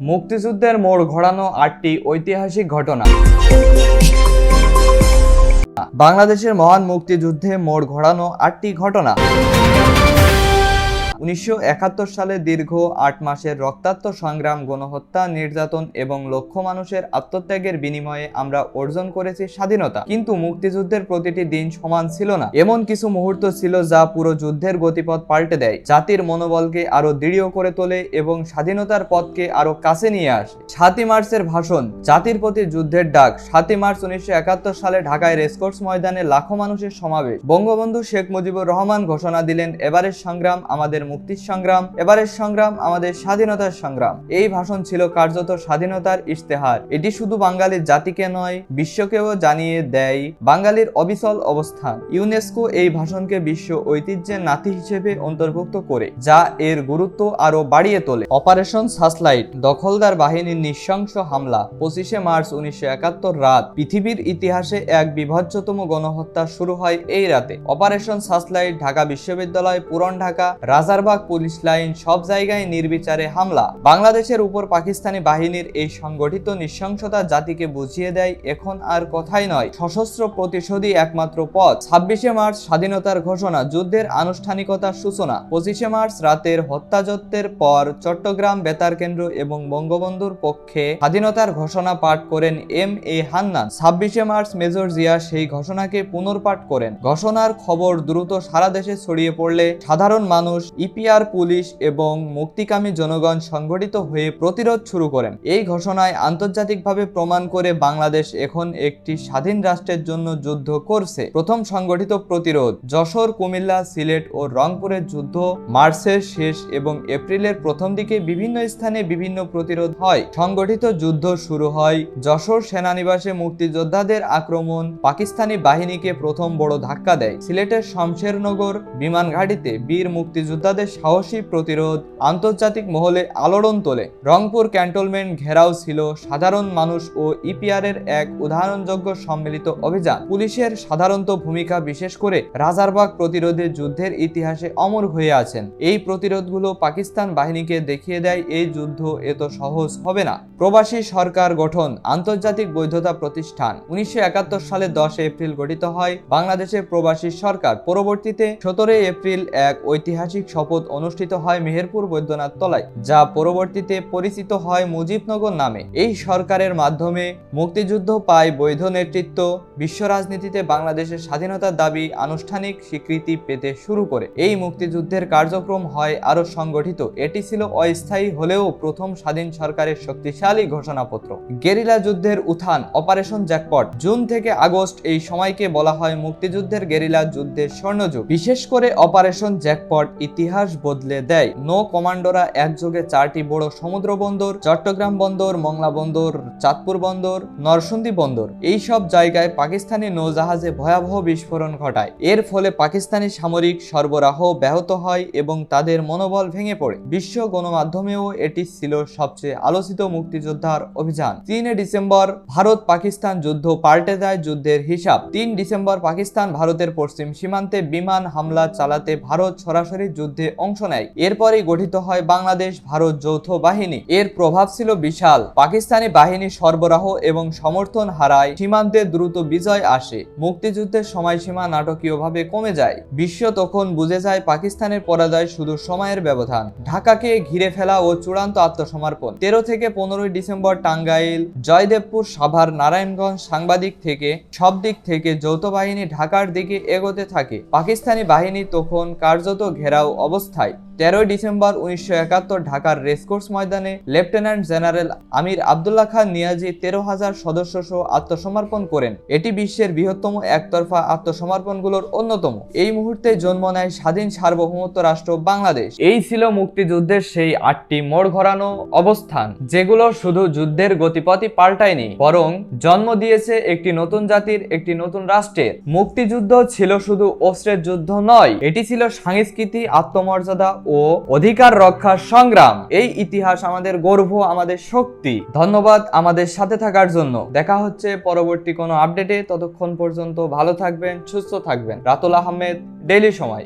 মুক্তিযুদ্ধের মোড় ঘোরানো আটটি ঐতিহাসিক ঘটনা। বাংলাদেশের মহান মুক্তিযুদ্ধে মোড় ঘোরানো আটটি ঘটনা। উনিশশো একাত্তর সালে দীর্ঘ আট মাসের রক্তাক্ত সংগ্রাম, গণহত্যা, নির্যাতন এবং লক্ষ মানুষের আত্মত্যাগের বিনিময়ে আমরা অর্জন করেছি স্বাধীনতা। কিন্তু মুক্তিযুদ্ধের প্রতিটি দিন সমান ছিল না। এমন কিছু মুহূর্ত ছিল যা পুরো যুদ্ধের গতিপথ পাল্টে দেয়। জাতির মনোবলকে আরও দৃঢ় করে তোলে এবং স্বাধীনতার পথকে আরও কাছে নিয়ে আসে। সাতই মার্চের ভাষণ, জাতির প্রতি যুদ্ধের ডাক। সাতই মার্চ উনিশশো একাত্তর সালে ঢাকায় রেসকোর্স ময়দানে লাখো মানুষের সমাবেশ। বঙ্গবন্ধু শেখ মুজিবুর রহমান ঘোষণা দিলেন, এবারের সংগ্রাম আমাদের মুক্তির সংগ্রাম, এবারের সংগ্রাম, আমাদের স্বাধীনতার সংগ্রাম। এই ভাষণ ছিল কার্যত স্বাধীনতার ইশতেহার। এটি শুধু বাঙালির জাতিকে নয়, বিশ্বকেও জানিয়ে দেয় বাঙালির অবিচল অবস্থান। ইউনেস্কো এই ভাষণকে বিশ্ব ঐতিহ্যের নাতি হিসেবে অন্তর্ভুক্ত করে, যা এর গুরুত্ব আরও বাড়িয়ে তোলে। অপারেশন সাসলাইট, দখলদার বাহিনীর নৃশংস হামলা, পঁচিশে মার্চ উনিশশো একাত্তর রাত, পৃথিবীর ইতিহাসে এক বিভৎসতম গণহত্যা শুরু হয় এই রাতে। অপারেশন সাসলাইট ঢাকা বিশ্ববিদ্যালয়, পুরন ঢাকা রাজারবাগ পুলিশ লাইন, সব জায়গায় নির্বিচারে হামলা। বাংলাদেশের উপর পাকিস্তানি বাহিনীর এই সংগঠিত নৃশংসতা জাতিকে বুঝিয়ে দেয় এখন আর কথাই নয়। সশস্ত্র প্রতিশোধই একমাত্র পথ। ছাব্বিশে মার্চ স্বাধীনতার ঘোষণা, যুদ্ধের আনুষ্ঠানিকতার সূচনা। পঁচিশে মার্চ রাতের হত্যাযত্নের পর চট্টগ্রাম বেতার কেন্দ্র এবং বঙ্গবন্ধুর পক্ষে স্বাধীনতার ঘোষণা পাঠ করেন এম এ হান্নান। ছাব্বিশে মার্চ মেজর জিয়া সেই ঘোষণাকে পুনর্পাঠ করেন। ঘোষণার খবর দ্রুত সারা দেশে ছড়িয়ে পড়লে সাধারণ মানুষ ইপিআর পুলিশ এবং মুক্তিকামী জনগণ সংগঠিত হয়ে প্রতিরোধ শুরু করেন। এই ঘোষণায় আন্তর্জাতিকভাবে প্রমাণ করে বাংলাদেশ এখন একটি স্বাধীন রাষ্ট্রের জন্য যুদ্ধ করছে। প্রথম সংগঠিত প্রতিরোধ যশোর, কুমিল্লা, সিলেট ও রংপুরের যুদ্ধ মার্চের শেষ এবং এপ্রিলের প্রথম দিকে বিভিন্ন স্থানে বিভিন্ন প্রতিরোধ হয়। সংগঠিত যুদ্ধ শুরু হয় যশোর সেনানিবাসে মুক্তিযোদ্ধাদের আক্রমণ পাকিস্তানি বাহিনীকে প্রথম বড় ধাক্কা দেয়। সিলেটের শমশেরনগর বিমান ঘাঁটিতে বীর মুক্তিযোদ্ধাদের সাহসী প্রতিরোধ আন্তর্জাতিক মহলে আলোড়ন তোলে। রংপুর ক্যান্টনমেন্ট ঘেরাও ছিল সাধারণ মানুষ ও ইপিআর এর এক উদাহরণযোগ্য সম্মিলিত অভিযান। পুলিশের সাধারণত ভূমিকা বিশেষ করে রাজারবাগ প্রতিরোধে যুদ্ধের ইতিহাসে অমর হয়ে আছেন। এই প্রতিরোধগুলো পাকিস্তান বাহিনীকে দেখিয়ে দেয় এই যুদ্ধ এত সহজ হবে না। প্রবাসী সরকার গঠন, আন্তর্জাতিক বৈধতা প্রতিষ্ঠান। উনিশশো একাত্তর সালে দশ এপ্রিল গঠিত হয় বাংলাদেশের প্রবাসী সরকার। পরবর্তীতে সতেরোই এপ্রিল এক ঐতিহাসিক শপথ অনুষ্ঠিত হয় মেহেরপুর বৈদ্যনাথ তলায়, যা পরবর্তীতে পরিচিত হয় মুজিবনগর নামে। এই সরকারের মাধ্যমে মুক্তিযুদ্ধ পায় বৈধ নেতৃত্ব, বিশ্ব রাজনীতিতে বাংলাদেশের স্বাধীনতার দাবি, আনুষ্ঠানিক স্বীকৃতি পেতে শুরু করে। এই মুক্তিযুদ্ধের কার্যক্রম হয় আরও সংগঠিত। এটি ছিল অস্থায়ী হলেও প্রথম স্বাধীন সরকারের শক্তিশালী ঘোষণাপত্র। গেরিলা যুদ্ধের উত্থান, অপারেশন জ্যাকপট। জুন থেকে আগস্ট এই সময়কে বলা হয় মুক্তিযুদ্ধের গেরিলা যুদ্ধের স্বর্ণযুগ। বিশেষ করে অপারেশন জ্যাকপট ইতিহাস বদলে দেয়। নৌ কমান্ডোরা একযোগে চারটি বড় সমুদ্র বন্দর, চট্টগ্রাম বন্দর, মংলা বন্দর, চাঁদপুর বন্দর, নরসিংদী বন্দর। এই সব জায়গায় পাকিস্তানি নৌজাহাজে ভয়াবহ বিস্ফোরণ ঘটায়। এর ফলে পাকিস্তানি সামরিক সরবরাহ ব্যাহত হয় এবং তাদের মনোবল ভেঙে পড়ে। বিশ্ব গণমাধ্যমেও এটি ছিল সবচেয়ে আলোচিত মুক্তিযোদ্ধার অভিযান। তিনে ডিসেম্বর, ভারত পাকিস্তান যুদ্ধ পাল্টে দেয় যুদ্ধের হিসাব। তিন ডিসেম্বর, পাকিস্তান ভারতের পশ্চিম সীমান্তে বিমান হামলা চালাতে ভারত সরাসরি যুদ্ধে অংশ নেয়। এরপরই গঠিত হয় বাংলাদেশ ভারত যৌথ বাহিনী। এর প্রভাব ছিল বিশাল। পাকিস্তানি বাহিনী সরবরাহ এবং সমর্থন হারায় সীমান্তে দ্রুত বিজয় আসে। মুক্তিযুদ্ধের সময়সীমা নাটকীয়ভাবে কমে যায়। বিশ্ব তখন বুঝে যায় পাকিস্তানের পরাজয় শুধু সময়ের ব্যবধান। ঢাকাকে ঘিরে ফেলা ও চূড়ান্ত আত্মসমর্পণ। তেরো থেকে পনেরোই ডিসেম্বর টাঙ্গাইল, জয়দেবপুর, সাভার, নারায়ণগঞ্জ সাংবাদিক থেকে, সব দিক থেকে যৌথ বাহিনী ঢাকার দিকে এগোতে থাকে। পাকিস্তানি বাহিনী তখন কার্যত ঘেরাও অবস্থায় তেরোই ডিসেম্বর উনিশশো একাত্তর ঢাকার রেসকোর্স ময়দানে লেফটেন্যান্ট জেনারেল আমির আবদুল্লাহ খান নিয়াজি তেরো হাজার সদস্য সহ আত্মসমর্পণ করেন। এটি বিশ্বের বৃহত্তম একতরফা আত্মসমর্পণগুলোর অন্যতম। এই মুহূর্তে জন্ম নেয় স্বাধীন সার্বভৌমত্ব রাষ্ট্র বাংলাদেশ। এই ছিল মুক্তিযুদ্ধের সেই আটটি মোড় ঘোরানো অবস্থান, যেগুলো শুধু যুদ্ধের গতিপথই পাল্টায়নি, বরং জন্ম দিয়েছে একটি নতুন জাতির, একটি নতুন রাষ্ট্রের। মুক্তিযুদ্ধ ছিল শুধু অস্ত্রের যুদ্ধ নয়, এটি ছিল সংস্কৃতি আত্মমর্যাদা ও অধিকার রক্ষা সংগ্রাম। এই ইতিহাস আমাদের গর্ব, আমাদের শক্তি। ধন্যবাদ আমাদের সাথে থাকার জন্য। দেখা হচ্ছে পরবর্তী কোনো আপডেটে। ততক্ষণ পর্যন্ত ভালো থাকবেন, সুস্থ থাকবেন। রাতুল আহমেদ, ডেইলি সময়।